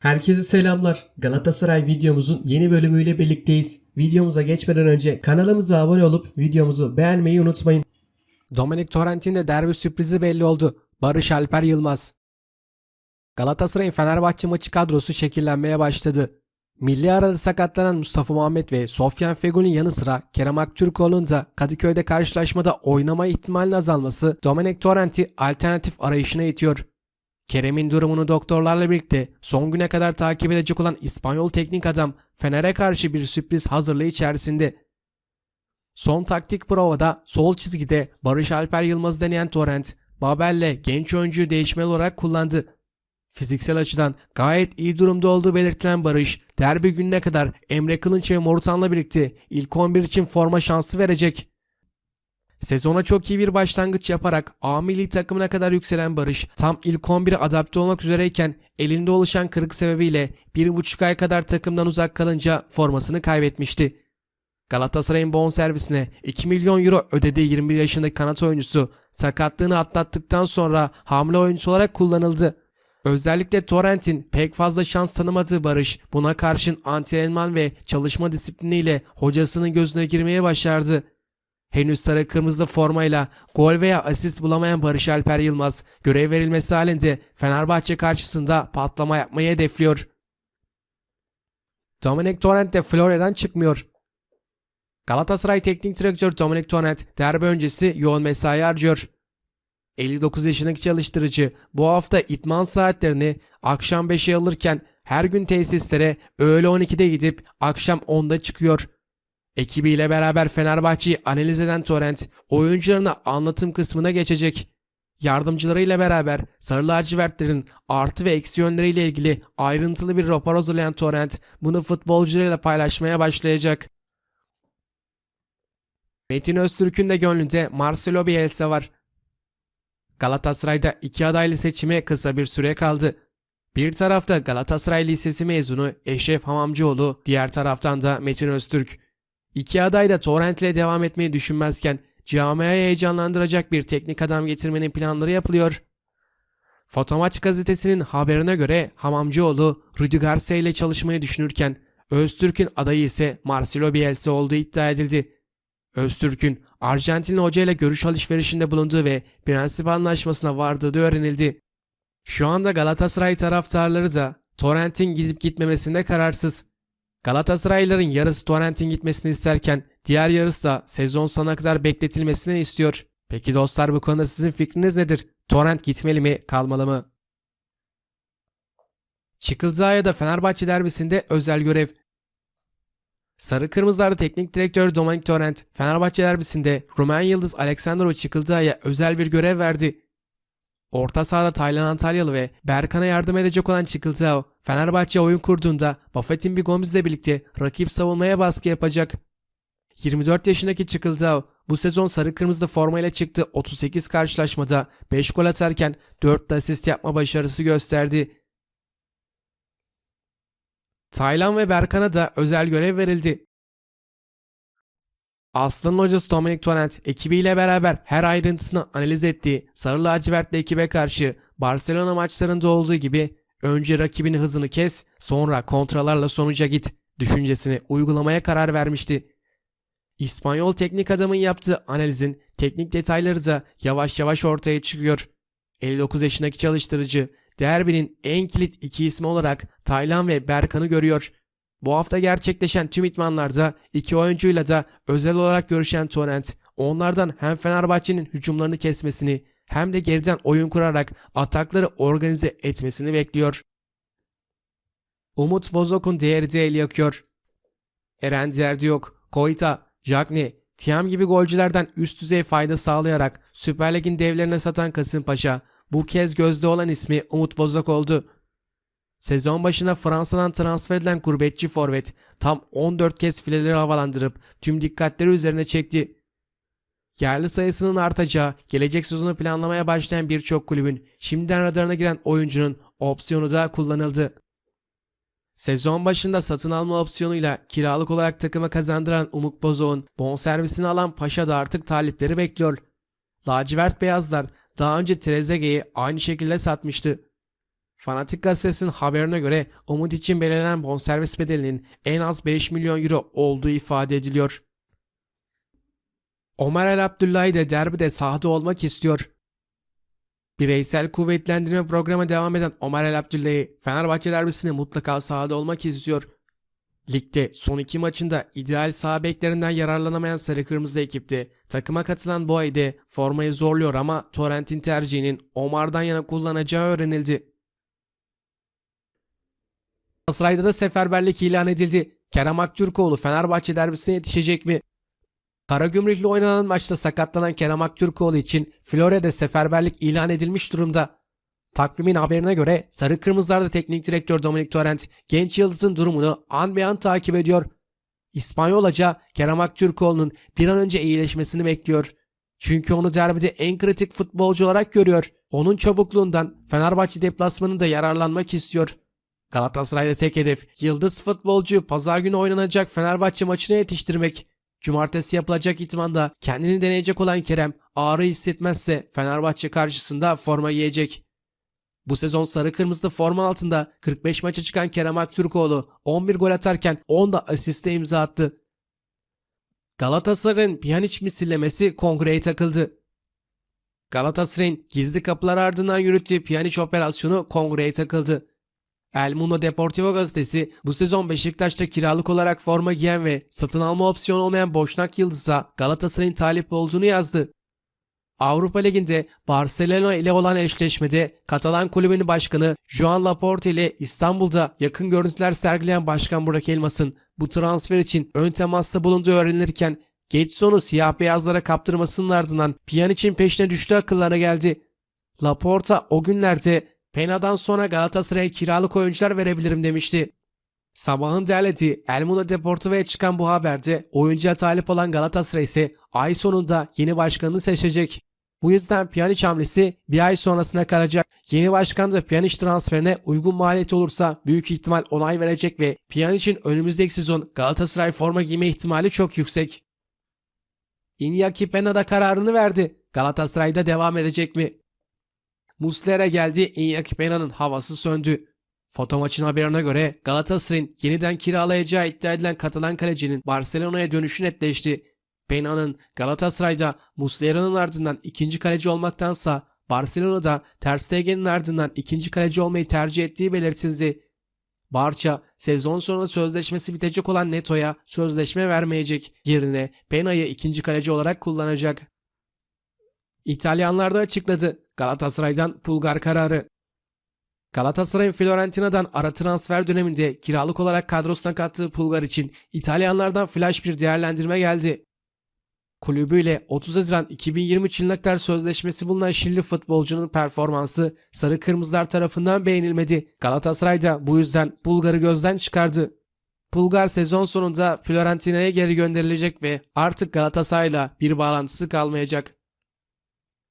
Herkese selamlar. Galatasaray videomuzun yeni bölümüyle birlikteyiz. Videomuza geçmeden önce kanalımıza abone olup videomuzu beğenmeyi unutmayın. Dominic Torrent'in de derbi sürprizi belli oldu. Barış Alper Yılmaz. Galatasaray'ın Fenerbahçe maçı kadrosu şekillenmeye başladı. Milli arada sakatlanan Mustafa Muhammed ve Sofyan Fegül'ün yanı sıra Kerem Aktürkoğlu'nun da Kadıköy'de karşılaşmada oynama ihtimalinin azalması Dominic Torrent'i alternatif arayışına itiyor. Kerem'in durumunu doktorlarla birlikte son güne kadar takip edecek olan İspanyol teknik adam Fener'e karşı bir sürpriz hazırlığı içerisinde. Son taktik provada sol çizgide Barış Alper Yılmaz'ı deneyen Torrent, Babel'le genç oyuncuyu değişmeli olarak kullandı. Fiziksel açıdan gayet iyi durumda olduğu belirtilen Barış, derbi gününe kadar Emre Kılınç ve Morutan'la birlikte ilk 11 için forma şansı verecek. Sezona çok iyi bir başlangıç yaparak A milli takımına kadar yükselen Barış tam ilk 11'e adapte olmak üzereyken elinde oluşan kırık sebebiyle 1,5 ay kadar takımdan uzak kalınca formasını kaybetmişti. Galatasaray'ın bonservisine 2 milyon euro ödediği 21 yaşındaki kanat oyuncusu sakatlığını atlattıktan sonra hamle oyuncusu olarak kullanıldı. Özellikle Torrent'in pek fazla şans tanımadığı Barış buna karşın antrenman ve çalışma disipliniyle hocasının gözüne girmeye başardı. Henüz sarı kırmızı formayla gol veya asist bulamayan Barış Alper Yılmaz görev verilmesi halinde Fenerbahçe karşısında patlama yapmayı hedefliyor. Dominic Torrent de Florya'dan çıkmıyor. Galatasaray Teknik Direktörü Dominic Torrent derbi öncesi yoğun mesai harcıyor. 59 yaşındaki çalıştırıcı bu hafta itman saatlerini akşam 5'e alırken her gün tesislere öğle 12'de gidip akşam 10'da çıkıyor. Ekibiyle beraber Fenerbahçe'yi analiz eden Torrent oyuncularına anlatım kısmına geçecek. Yardımcılarıyla beraber Sarı Lacivertlerin artı ve eksi yönleriyle ilgili ayrıntılı bir rapor hazırlayan Torrent bunu futbolcularıyla paylaşmaya başlayacak. Metin Öztürk'ün de gönlünde Marcelo Bielsa var. Galatasaray'da iki adaylı seçime kısa bir süre kaldı. Bir tarafta Galatasaray Lisesi mezunu Eşref Hamamcıoğlu, diğer taraftan da Metin Öztürk. İki aday da Torrent ile devam etmeyi düşünmezken camiayı heyecanlandıracak bir teknik adam getirmenin planları yapılıyor. Fotomaç gazetesinin haberine göre Hamamcıoğlu Rüdi Garcia ile çalışmayı düşünürken Öztürk'ün adayı ise Marcelo Bielsa olduğu iddia edildi. Öztürk'ün Arjantinli hoca ile görüş alışverişinde bulunduğu ve prensip anlaşmasına vardığı da öğrenildi. Şu anda Galatasaray taraftarları da Torrent'in gidip gitmemesinde kararsız. Galatasaraylıların yarısı Torrent'in gitmesini isterken diğer yarısı da sezon sonuna kadar bekletilmesini istiyor. Peki dostlar bu konuda sizin fikriniz nedir? Torrent gitmeli mi, kalmalı mı? Çıkıldağ'a Fenerbahçe derbisinde özel görev. Sarı Kırmızılarda teknik direktör Dominic Torrent, Fenerbahçe derbisinde Rumen Yıldız Aleksandro Çıkıldağ'a özel bir görev verdi. Orta sahada Taylan Antalyalı ve Berkan'a yardım edecek olan Çıkıldağ, Fenerbahçe oyun kurduğunda Buffett'in bir Gomez'le birlikte rakip savunmaya baskı yapacak. 24 yaşındaki Çıkıldağ bu sezon sarı kırmızı formayla çıktı 38 karşılaşmada 5 gol atarken 4 de asist yapma başarısı gösterdi. Taylan ve Berkan'a da özel görev verildi. Aslı'nın hocası Dominic Torrent ekibiyle beraber her ayrıntısını analiz ettiği Sarı Lacivertli ekibe karşı Barcelona maçlarında olduğu gibi önce rakibini hızını kes sonra kontralarla sonuca git düşüncesini uygulamaya karar vermişti. İspanyol teknik adamın yaptığı analizin teknik detayları da yavaş yavaş ortaya çıkıyor. 59 yaşındaki çalıştırıcı derbinin en kilit iki ismi olarak Taylan ve Berkan'ı görüyor. Bu hafta gerçekleşen tüm itmanlarda iki oyuncuyla da özel olarak görüşen Torrent, onlardan hem Fenerbahçe'nin hücumlarını kesmesini hem de geriden oyun kurarak atakları organize etmesini bekliyor. Umut Bozok'un değeri de el yakıyor. Eren Derdiyok, Koita, Jagni, Tiam gibi golcülerden üst düzey fayda sağlayarak Süper Lig'in devlerine satan Kasımpaşa, bu kez gözde olan ismi Umut Bozok oldu. Sezon başına Fransa'dan transfer edilen gurbetçi forvet tam 14 kez fileleri havalandırıp tüm dikkatleri üzerine çekti. Yerli sayısının artacağı, gelecek sezonu planlamaya başlayan birçok kulübün şimdiden radarına giren oyuncunun opsiyonu da kullanıldı. Sezon başında satın alma opsiyonuyla kiralık olarak takıma kazandıran Umut Bozok'un bonservisini alan Paşa da artık talipleri bekliyor. Lacivert Beyazlar daha önce Trezeguet'i aynı şekilde satmıştı. Fanatik gazetesinin haberine göre Umut için belirlenen bonservis bedelinin en az 5 milyon euro olduğu ifade ediliyor. Ömer El Abdullahi de derbide sahada olmak istiyor. Bireysel kuvvetlendirme programı devam eden Ömer El Abdullahi Fenerbahçe derbisinde mutlaka sahada olmak istiyor. Ligde son iki maçında ideal sağ beklerinden yararlanamayan sarı kırmızı ekipti. Takıma katılan Boay'de formayı zorluyor ama Torrent'in tercihinin Omar'dan yana kullanacağı öğrenildi. Galatasaray'da da seferberlik ilan edildi. Kerem Aktürkoğlu Fenerbahçe derbisine yetişecek mi? Karagümrük'le oynanan maçta sakatlanan Kerem Aktürkoğlu için Florya'da seferberlik ilan edilmiş durumda. Takvimin haberine göre Sarı Kırmızılar'da teknik direktör Dominic Torrent genç yıldızın durumunu an be an takip ediyor. İspanyolca Kerem Aktürkoğlu'nun bir an önce iyileşmesini bekliyor. Çünkü onu derbide en kritik futbolcu olarak görüyor. Onun çabukluğundan Fenerbahçe deplasmanında yararlanmak istiyor. Galatasaray'da tek hedef yıldız futbolcu pazar günü oynanacak Fenerbahçe maçına yetiştirmek. Cumartesi yapılacak itmanda kendini deneyecek olan Kerem ağrı hissetmezse Fenerbahçe karşısında forma giyecek. Bu sezon sarı kırmızı forma altında 45 maça çıkan Kerem Aktürkoğlu 11 gol atarken 10 da asiste imza attı. Galatasaray'ın Pjanic misillemesi kongreye takıldı. Galatasaray'ın gizli kapılar ardından yürüttüğü Pjanic operasyonu kongreye takıldı. El Mundo Deportivo gazetesi bu sezon Beşiktaş'ta kiralık olarak forma giyen ve satın alma opsiyonu olmayan Boşnak Yıldız'a Galatasaray'ın talip olduğunu yazdı. Avrupa Ligi'nde Barcelona ile olan eşleşmede Katalan kulübünün başkanı Joan Laporte ile İstanbul'da yakın görüntüler sergileyen Başkan Burak Elmas'ın bu transfer için ön temasta bulunduğu öğrenilirken Getson'u siyah beyazlara kaptırmasının ardından Pjanic'in peşine düştüğü akıllara geldi. Laporta o günlerde Pena'dan sonra Galatasaray'a kiralık oyuncular verebilirim demişti. Sabahın derlediği El Mundo Deportivo'ya çıkan bu haberde oyuncuya talip olan Galatasaray ise ay sonunda yeni başkanını seçecek. Bu yüzden Pjanic hamlesi bir ay sonrasına kalacak. Yeni başkan da Pjanic transferine uygun maliyet olursa büyük ihtimal onay verecek ve Pjanic'in önümüzdeki sezon Galatasaray forma giyme ihtimali çok yüksek. Iñaki Pena da kararını verdi. Galatasaray'da devam edecek mi? Muslera geldi, Iñaki Pena'nın havası söndü. Foto maçın haberine göre Galatasaray'ın yeniden kiralayacağı iddia edilen Katalan kalecinin Barcelona'ya dönüşü netleşti. Pena'nın Galatasaray'da Muslera'nın ardından ikinci kaleci olmaktansa Barcelona'da Ter Stegen'in ardından ikinci kaleci olmayı tercih ettiği belirtildi. Barça sezon sonu sözleşmesi bitecek olan Neto'ya sözleşme vermeyecek. Yerine Pena'yı ikinci kaleci olarak kullanacak. İtalyanlar da açıkladı. Galatasaray'dan Pulgar kararı. Galatasaray'ın Fiorentina'dan ara transfer döneminde kiralık olarak kadrosuna kattığı Pulgar için İtalyanlardan flash bir değerlendirme geldi. Kulübüyle 30 Haziran 2023 yılına kadar sözleşmesi bulunan Şili futbolcunun performansı Sarı Kırmızılar tarafından beğenilmedi. Galatasaray da bu yüzden Bulgar'ı gözden çıkardı. Bulgar sezon sonunda Fiorentina'ya geri gönderilecek ve artık Galatasaray'la bir bağlantısı kalmayacak.